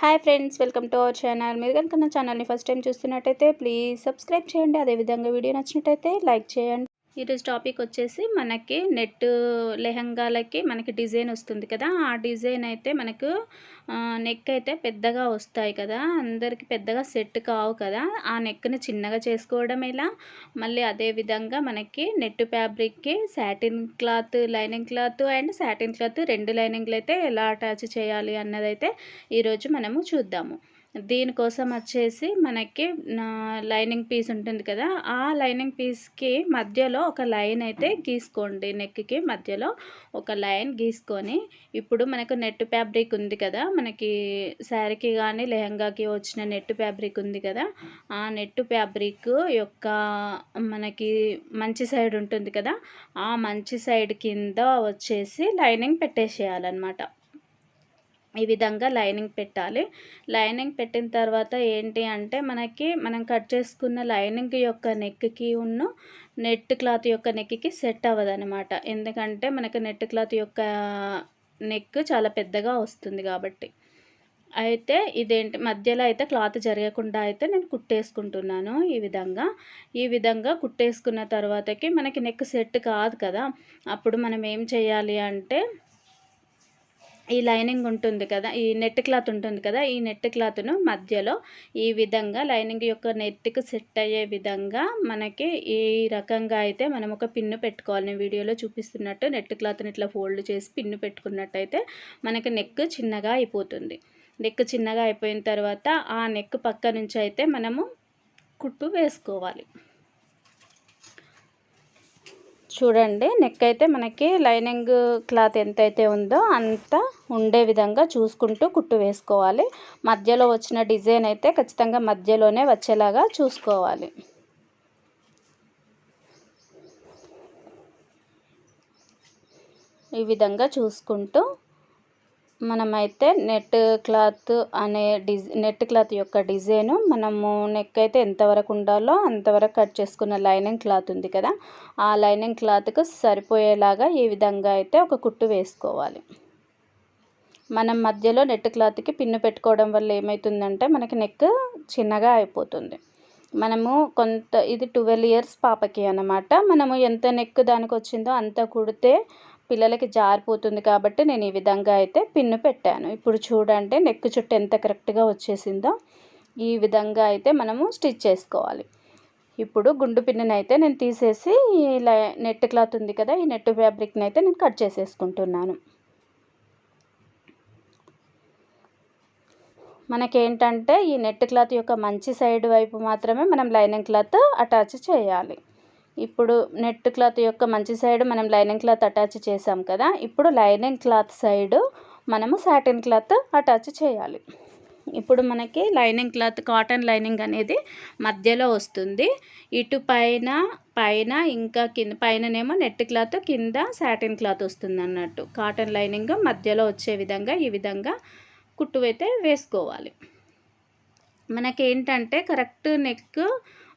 Hi friends welcome to our channel మీరు కనుక నా ఛానల్ని ఫస్ట్ టైం చూస్తున్నట్టయితే ప్లీజ్ సబ్స్క్రైబ్ చేయండి. అదేవిధంగా వీడియో నచ్చినట్టయితే లైక్ చేయండి. ఈరోజు టాపిక్ వచ్చేసి మనకి నెట్ లెహంగాలకి మనకి డిజైన్ వస్తుంది కదా. ఆ డిజైన్ అయితే మనకు నెక్ అయితే పెద్దగా వస్తాయి కదా. అందరికి పెద్దగా సెట్ కావు కదా. ఆ నెక్ని చిన్నగా చేసుకోవడం ఎలా? మళ్ళీ అదే విధంగా మనకి net ఫ్యాబ్రిక్కి satin cloth lining cloth and satin cloth రెండు లైనింగ్లు అయితే ఎలా అటాచ్ చేయాలి అన్నదైతే ఈరోజు మనము చూద్దాము. దీనికోసం వచ్చేసి మనకి లైనింగ్ పీస్ ఉంటుంది కదా ఆ లైనింగ్ పీస్కి మధ్యలో ఒక లైన్ అయితే గీసుకోండి. నెక్కి మధ్యలో ఒక లైన్ గీసుకొని ఇప్పుడు మనకు నెట్ ఫ్యాబ్రిక్ ఉంది కదా మనకి శారీకి కానీ లెహంగాకి వచ్చిన నెట్ ఫ్యాబ్రిక్ ఉంది కదా ఆ నెట్ ఫ్యాబ్రిక్ యొక్క మనకి మంచి సైడ్ ఉంటుంది కదా ఆ మంచి సైడ్ కింద వచ్చేసి లైనింగ్ పెట్టేసేయాలన్నమాట. ఈ విధంగా లైనింగ్ పెట్టాలి. లైనింగ్ పెట్టిన తర్వాత ఏంటి అంటే మనకి మనం కట్ చేసుకున్న లైనింగ్ యొక్క నెక్కి ఉన్న నెట్ క్లాత్ యొక్క నెక్కి సెట్ అవ్వదు అనమాట ఎందుకంటే మనకి నెట్ క్లాత్ యొక్క నెక్ చాలా పెద్దగా వస్తుంది కాబట్టి. అయితే ఇదేంటి మధ్యలో అయితే క్లాత్ జరగకుండా అయితే నేను కుట్టేసుకుంటున్నాను ఈ విధంగా. ఈ విధంగా కుట్టేసుకున్న తర్వాతకి మనకి నెక్ సెట్ కాదు కదా. అప్పుడు మనం ఏం చేయాలి అంటే ఈ లైనింగ్ ఉంటుంది కదా ఈ నెట్ క్లాత్ ఉంటుంది కదా ఈ నెట్ క్లాత్ను మధ్యలో ఈ విధంగా లైనింగ్ యొక్క నెట్కి సెట్ అయ్యే విధంగా మనకి ఈ రకంగా అయితే మనం ఒక పిన్ను పెట్టుకోవాలి. వీడియోలో చూపిస్తున్నట్టు నెట్ క్లాత్ని ఇట్లా ఫోల్డ్ చేసి పిన్ను పెట్టుకున్నట్టయితే మనకి నెక్ చిన్నగా అయిపోతుంది. నెక్ చిన్నగా అయిపోయిన తర్వాత ఆ నెక్ పక్క నుంచి అయితే మనము కుట్టు వేసుకోవాలి. చూడండి నెక్ అయితే మనకి లైనింగ్ క్లాత్ ఎంతైతే ఉందో అంత ఉండే విధంగా చూసుకుంటూ కుట్టు వేసుకోవాలి. మధ్యలో వచ్చిన డిజైన్ అయితే ఖచ్చితంగా మధ్యలోనే వచ్చేలాగా చూసుకోవాలి. ఈ విధంగా చూసుకుంటూ మనమైతే నెట్ క్లాత్ అనే డిజ్ నెట్ క్లాత్ యొక్క డిజైను మనము నెక్ అయితే ఎంతవరకు ఉండాలో అంతవరకు కట్ చేసుకున్న లైనింగ్ క్లాత్ ఉంది కదా. ఆ లైనింగ్ క్లాత్కు సరిపోయేలాగా ఈ విధంగా అయితే ఒక కుట్టు వేసుకోవాలి. మనం మధ్యలో నెట్ క్లాత్కి పిన్ను పెట్టుకోవడం వల్ల ఏమవుతుందంటే మనకి నెక్ చిన్నగా అయిపోతుంది. మనము కొంత ఇది ట్వెల్వ్ ఇయర్స్ పాపకి అనమాట మనము ఎంత నెక్ దానికి వచ్చిందో అంత కుడితే పిల్లలకి జారిపోతుంది కాబట్టి నేను ఈ విధంగా అయితే పిన్ను పెట్టాను. ఇప్పుడు చూడండి నెక్ చుట్టూ ఎంత కరెక్ట్గా వచ్చేసిందో ఈ విధంగా అయితే మనము స్టిచ్ చేసుకోవాలి. ఇప్పుడు గుండు పిన్నుని అయితే నేను తీసేసి ఇలా నెట్ క్లాత్ ఉంది కదా ఈ నెట్ ఫ్యాబ్రిక్ని అయితే నేను కట్ చేసేసుకుంటున్నాను. మనకేంటంటే ఈ నెట్ క్లాత్ యొక్క మంచి సైడ్ వైపు మాత్రమే మనం లైనింగ్ క్లాత్ అటాచ్ చేయాలి. ఇప్పుడు నెట్ క్లాత్ యొక్క మంచి సైడ్ మనం లైనింగ్ క్లాత్ అటాచ్ చేసాం కదా ఇప్పుడు లైనింగ్ క్లాత్ సైడ్ మనము సాటిన్ క్లాత్ అటాచ్ చేయాలి. ఇప్పుడు మనకి లైనింగ్ క్లాత్ కాటన్ లైనింగ్ అనేది మధ్యలో వస్తుంది. ఇటు పైన పైన ఇంకా కింద పైననేమో నెట్ క్లాత్ కింద సాటిన్ క్లాత్ వస్తుంది అన్నట్టు కాటన్ లైనింగ్ మధ్యలో వచ్చే విధంగా ఈ విధంగా కుట్టు అయితే వేసుకోవాలి. మనకేంటంటే కరెక్ట్ నెక్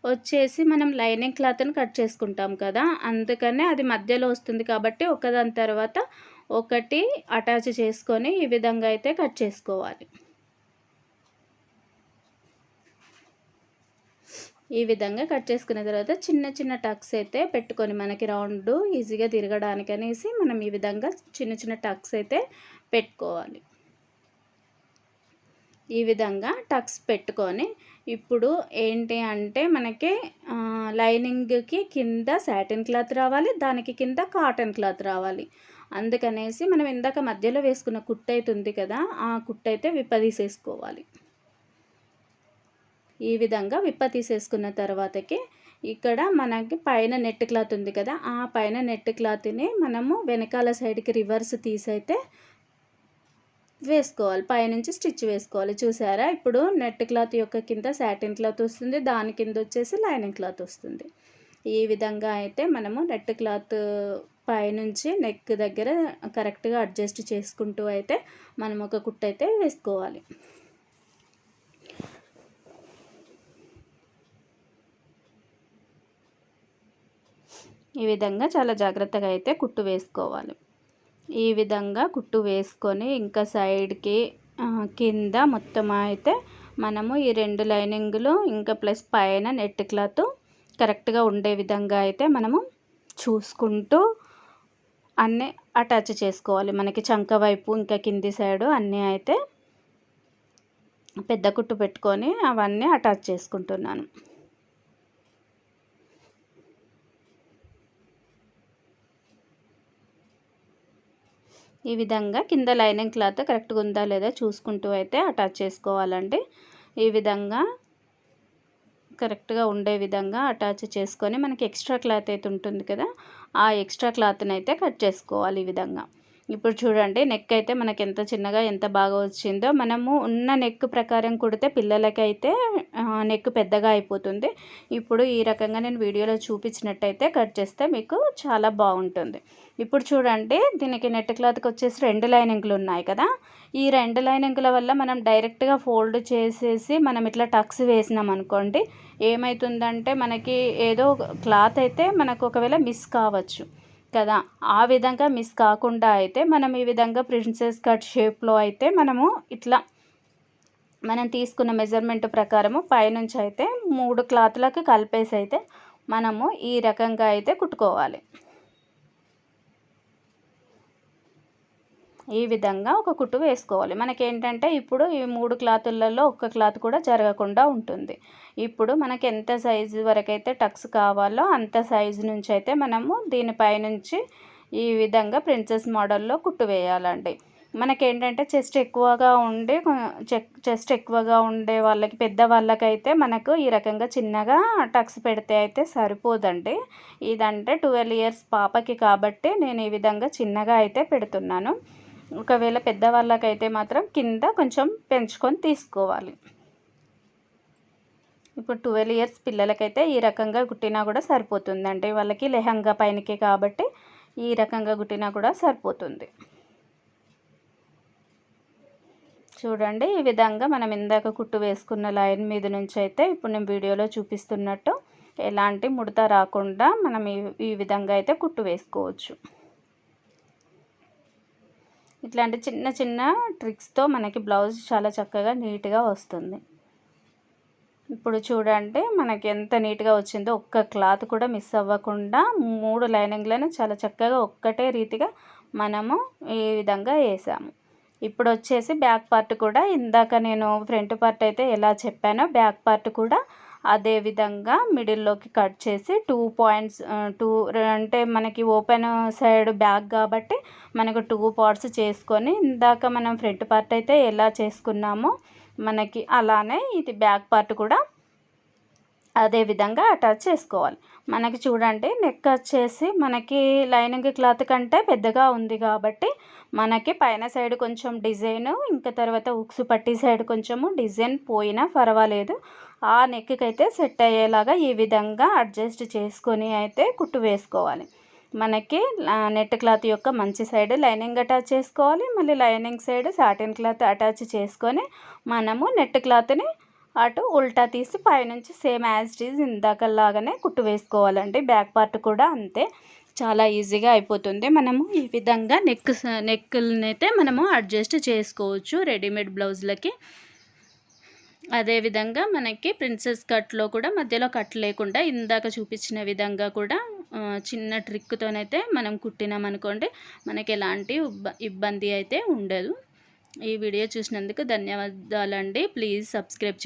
వచ్చేసి మనం లైనింగ్ క్లాత్ని కట్ చేసుకుంటాం కదా అందుకనే అది మధ్యలో వస్తుంది కాబట్టి ఒకదాని తర్వాత ఒకటి అటాచ్ చేసుకొని ఈ విధంగా అయితే కట్ చేసుకోవాలి. ఈ విధంగా కట్ చేసుకున్న తర్వాత చిన్న చిన్న టక్స్ అయితే పెట్టుకొని మనకి రౌండ్ ఈజీగా తిరగడానికి అనేసి మనం ఈ విధంగా చిన్న చిన్న టక్స్ అయితే పెట్టుకోవాలి. ఈ విధంగా టక్స్ పెట్టుకొని ఇప్పుడు ఏంటి అంటే మనకి లైనింగ్కి కింద సాటిన్ క్లాత్ రావాలి దానికి కింద కాటన్ క్లాత్ రావాలి. అందుకనేసి మనం ఇందాక మధ్యలో వేసుకున్న కుట్ట అయితే ఉంది కదా ఆ కుట్ట అయితే విప్ప తీసేసుకోవాలి. ఈ విధంగా విప్ప తీసేసుకున్న తర్వాతకి ఇక్కడ మనకి పైన నెట్ క్లాత్ ఉంది కదా ఆ పైన నెట్ క్లాత్ని మనము వెనకాల సైడ్కి రివర్స్ తీసైతే వేసుకోవాలి. పైనుంచి స్టిచ్ వేసుకోవాలి. చూసారా? ఇప్పుడు నెట్ క్లాత్ యొక్క కింద సాటిన్ క్లాత్ వస్తుంది. దాని కింద వచ్చేసి లైనింగ్ క్లాత్ వస్తుంది. ఈ విధంగా అయితే మనము నెట్ క్లాత్ పైనుంచి నెక్ దగ్గర కరెక్ట్గా అడ్జస్ట్ చేసుకుంటూ అయితే మనం ఒక కుట్ట అయితే వేసుకోవాలి. ఈ విధంగా చాలా జాగ్రత్తగా అయితే కుట్టు వేసుకోవాలి. ఈ విధంగా కుట్టు వేసుకొని ఇంకా సైడ్కి కింద మొత్తం అయితే మనము ఈ రెండు లైనింగ్లు ఇంకా ప్లస్ పైన నెట్ క్లాత్ కరెక్ట్గా ఉండే విధంగా అయితే మనము చూసుకుంటూ అన్నీ అటాచ్ చేసుకోవాలి. మనకి చంక వైపు ఇంకా కింది సైడు అన్నీ అయితే పెద్ద కుట్టు పెట్టుకొని అవన్నీ అటాచ్ చేసుకుంటున్నాను. ఈ విధంగా కింద లైనింగ్ క్లాత్ కరెక్ట్గా ఉందా లేదా చూసుకుంటూ అయితే అటాచ్ చేసుకోవాలండి. ఈ విధంగా కరెక్ట్గా ఉండే విధంగా అటాచ్ చేసుకొని మనకి ఎక్స్ట్రా క్లాత్ అయితే ఉంటుంది కదా ఆ ఎక్స్ట్రా క్లాత్ని అయితే కట్ చేసుకోవాలి ఈ విధంగా. ఇప్పుడు చూడండి నెక్ అయితే మనకి ఎంత చిన్నగా ఎంత బాగా వచ్చిందో మనము ఉన్న నెక్ ప్రకారం కుడితే పిల్లలకైతే నెక్ పెద్దగా అయిపోతుంది. ఇప్పుడు ఈ రకంగా నేను వీడియోలో చూపించినట్టయితే కట్ చేస్తే మీకు చాలా బాగుంటుంది. ఇప్పుడు చూడండి దీనికి నెట్ క్లాత్కి వచ్చేసి రెండు లైనింగ్లు ఉన్నాయి కదా. ఈ రెండు లైనింగ్ల వల్ల మనం డైరెక్ట్గా ఫోల్డ్ చేసేసి మనం ఇట్లా టక్స్ వేసినాం అనుకోండి ఏమవుతుందంటే మనకి ఏదో క్లాత్ అయితే మనకు ఒకవేళ మిస్ కావచ్చు. కదా. ఆ విధంగా మిస్ కాకుండా అయితే మనం ఈ విధంగా ప్రిన్సెస్ కట్ షేప్లో అయితే మనము ఇట్లా మనం తీసుకున్న మెజర్మెంట్ ప్రకారము పైనుంచి అయితే మూడు క్లాత్లకు కలిపేసి అయితే మనము ఈ రకంగా అయితే కుట్టుకోవాలి. ఈ విధంగా ఒక కుట్టు వేసుకోవాలి. మనకేంటంటే ఇప్పుడు ఈ మూడు క్లాతులలో ఒక్క క్లాత్ కూడా జరగకుండా ఉంటుంది. ఇప్పుడు మనకి ఎంత సైజు వరకైతే టక్స్ కావాలో అంత సైజు నుంచి అయితే మనము దీనిపైనుంచి ఈ విధంగా ప్రిన్సెస్ మోడల్లో కుట్టు వేయాలండి. మనకేంటంటే చెస్ట్ ఎక్కువగా ఉండి చెస్ట్ ఎక్కువగా ఉండే వాళ్ళకి పెద్ద వాళ్ళకైతే మనకు ఈ రకంగా చిన్నగా టక్స్ పెడితే అయితే సరిపోదండి. ఇదంటే ట్వెల్వ్ ఇయర్స్ పాపకి కాబట్టి నేను ఈ విధంగా చిన్నగా అయితే పెడుతున్నాను. ఒకవేళ పెద్దవాళ్ళకైతే మాత్రం కింద కొంచెం పెంచుకొని తీసుకోవాలి. ఇప్పుడు ట్వెల్వ్ ఇయర్స్ పిల్లలకైతే ఈ రకంగా కుట్టినా కూడా సరిపోతుందండి వాళ్ళకి లెహంగా పైనకే కాబట్టి ఈ రకంగా కుట్టినా కూడా సరిపోతుంది. చూడండి ఈ విధంగా మనం ఇందాక కుట్టు వేసుకున్న లైన్ మీద నుంచి అయితే ఇప్పుడు నేను వీడియోలో చూపిస్తున్నట్టు ఎలాంటి ముడత రాకుండా మనం ఈ విధంగా అయితే కుట్టు వేసుకోవచ్చు. ఇట్లాంటి చిన్న చిన్న ట్రిక్స్తో మనకి బ్లౌజ్ చాలా చక్కగా నీట్గా వస్తుంది. ఇప్పుడు చూడండి మనకి ఎంత నీట్గా వచ్చిందో ఒక్క క్లాత్ కూడా మిస్ అవ్వకుండా మూడు లైనింగ్లను చాలా చక్కగా ఒక్కటే రీతిగా మనము ఈ విధంగా వేసాము. ఇప్పుడు వచ్చేసి బ్యాక్ పార్ట్ కూడా ఇందాక నేను ఫ్రంట్ పార్ట్ అయితే ఎలా చెప్పానో బ్యాక్ పార్ట్ కూడా అదే విధంగా మిడిల్లోకి కట్ చేసి టూ పాయింట్స్ టూ అంటే మనకి ఓపెన్ సైడ్ బ్యాక్ కాబట్టి మనకు టూ పార్ట్స్ చేసుకొని ఇందాక మనం ఫ్రంట్ పార్ట్ అయితే ఎలా చేసుకున్నామో మనకి అలానే ఇది బ్యాక్ పార్ట్ కూడా అదే విధంగా అటాచ్ చేసుకోవాలి. మనకి చూడండి నెక్ వచ్చేసి మనకి లైనింగ్ క్లాత్ కంటే పెద్దగా ఉంది కాబట్టి మనకి పైన సైడ్ కొంచెం డిజైన్ ఇంకా తర్వాత ఉక్సు పట్టి సైడ్ కొంచెము డిజైన్ పోయినా పర్వాలేదు. ఆ నెక్కి అయితే సెట్ అయ్యేలాగా ఈ విధంగా అడ్జస్ట్ చేసుకొని అయితే కుట్టు వేసుకోవాలి. మనకి నెట్ క్లాత్ యొక్క మంచి సైడ్ లైనింగ్ అటాచ్ చేసుకోవాలి. మళ్ళీ lining side satin cloth attach చేసుకొని మనము నెట్ క్లాత్ని అటు ఉల్టా తీసి పైనుంచి సేమ్ యాజ్ ఇట్ ఈజ్ ఇందాకలాగానే కుట్టు వేసుకోవాలండి. బ్యాక్ పార్ట్ కూడా అంతే. చాలా ఈజీగా అయిపోతుంది. మనము ఈ విధంగా నెక్ నెక్లని అయితే మనము అడ్జస్ట్ చేసుకోవచ్చు రెడీమేడ్ బ్లౌజ్లకి. అదేవిధంగా మనకి ప్రిన్సెస్ కట్లో కూడా మధ్యలో కట్ లేకుండా ఇందాక చూపించిన విధంగా కూడా చిన్న ట్రిక్తోనైతే మనం కుట్టినామనుకోండి మనకి ఎలాంటి ఇబ్బంది అయితే ఉండదు. ఈ వీడియో చూసినందుకు ధన్యవాదాలండి. Please subscribe